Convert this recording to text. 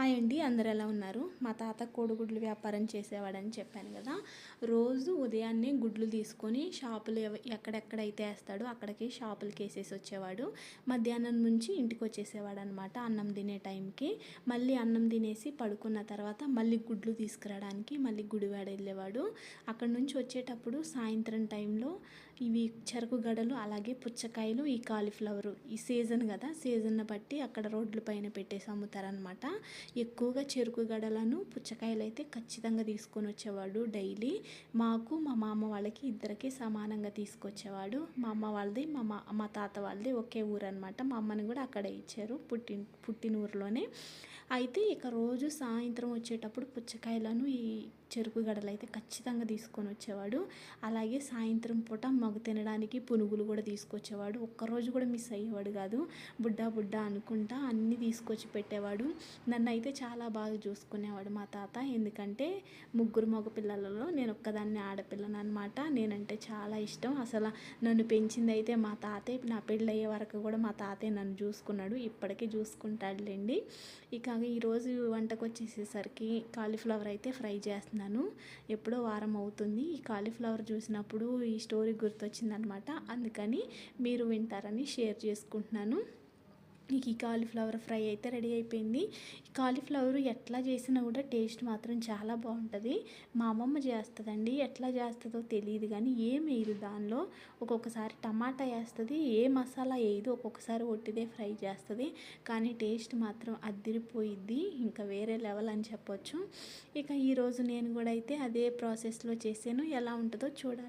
Hi అండి అందరు ఎలా ఉన్నారు? మా తాత కోడిగుడ్లు వ్యాపారం చేసేవాడని చెప్పాను కదా. రోజు ఉదయాన్నే గుడ్లు తీసుకొని షాపులు ఎక్కడెక్కడైతే వేస్తాడో అక్కడికి షాపులకి వేసేసి వచ్చేవాడు. మధ్యాహ్నం నుంచి ఇంటికి వచ్చేసేవాడు అనమాట అన్నం తినే టైంకి. మళ్ళీ అన్నం తినేసి పడుకున్న తర్వాత మళ్ళీ గుడ్లు తీసుకురావడానికి మళ్ళీ గుడివాడ వెళ్ళేవాడు. అక్కడ నుంచి వచ్చేటప్పుడు సాయంత్రం టైంలో ఇవి చెరుకు గడలు అలాగే పుచ్చకాయలు ఈ కాలీఫ్లవరు ఈ సీజన్ కదా. సీజన్ బట్టి అక్కడ రోడ్ల పైన పెట్టేసి అమ్ముతారనమాట ఎక్కువగా చెరుకు గడలను పుచ్చకాయలు అయితే ఖచ్చితంగా తీసుకొని వచ్చేవాడు డైలీ. మాకు మా మామ వాళ్ళకి ఇద్దరికి సమానంగా తీసుకొచ్చేవాడు. మా అమ్మ వాళ్ళది మా మా మా తాత వాళ్ళది ఒకే ఊరు అనమాట మా అమ్మని కూడా అక్కడే ఇచ్చారు పుట్టిన పుట్టిన ఊరిలోనే అయితే ఇక రోజు సాయంత్రం వచ్చేటప్పుడు పుచ్చకాయలను ఈ చెరుకు గడలు అయితే ఖచ్చితంగా తీసుకొని వచ్చేవాడు. అలాగే సాయంత్రం పూట మగ తినడానికి పునుగులు కూడా తీసుకొచ్చేవాడు. ఒక్కరోజు కూడా మిస్ అయ్యేవాడు కాదు. బుడ్డా బుడ్డా అనుకుంటా అన్నీ తీసుకొచ్చి పెట్టేవాడు. నన్ను అయితే చాలా బాగా చూసుకునేవాడు మా తాత. ఎందుకంటే ముగ్గురు మగపిల్లలలో నేను ఒక్కదాన్ని ఆడపిల్లను అనమాట నేనంటే చాలా ఇష్టం. అసలు నన్ను పెంచింది అయితే మా తాతే నా పెళ్ళయ్యే వరకు కూడా మా తాతే నన్ను చూసుకున్నాడు. ఇప్పటికీ చూసుకుంటాడులేండి. ఇక ఈరోజు వంటకు వచ్చేసేసరికి కాలీఫ్లవర్ అయితే ఫ్రై చేస్తున్నాను. ఎప్పుడో వారం అవుతుంది. ఈ కాలీఫ్లవర్ చూసినప్పుడు ఈ స్టోరీ గుర్తొచ్చిందనమాట అందుకని మీరు వింటారని షేర్ చేసుకుంటున్నాను. నీకు ఈ కాలీఫ్లవర్ ఫ్రై అయితే రెడీ అయిపోయింది. ఈ కాలీఫ్లవర్ ఎట్లా చేసినా కూడా టేస్ట్ మాత్రం చాలా బాగుంటుంది. మా అమ్మమ్మ చేస్తుందండి. ఎట్లా చేస్తుందో తెలియదు కానీ ఏం వేయదు దానిలో. ఒక్కొక్కసారి టమాటా వేస్తుంది ఏ మసాలా వేయదు ఒక్కొక్కసారి ఒట్టిదే ఫ్రై చేస్తుంది. కానీ టేస్ట్ మాత్రం అద్దిరిపోయిద్ది ఇంకా వేరే లెవెల్ అని చెప్పొచ్చు. ఇక ఈరోజు నేను కూడా అయితే అదే ప్రాసెస్లో చేసాను ఎలా ఉంటుందో చూడాలి.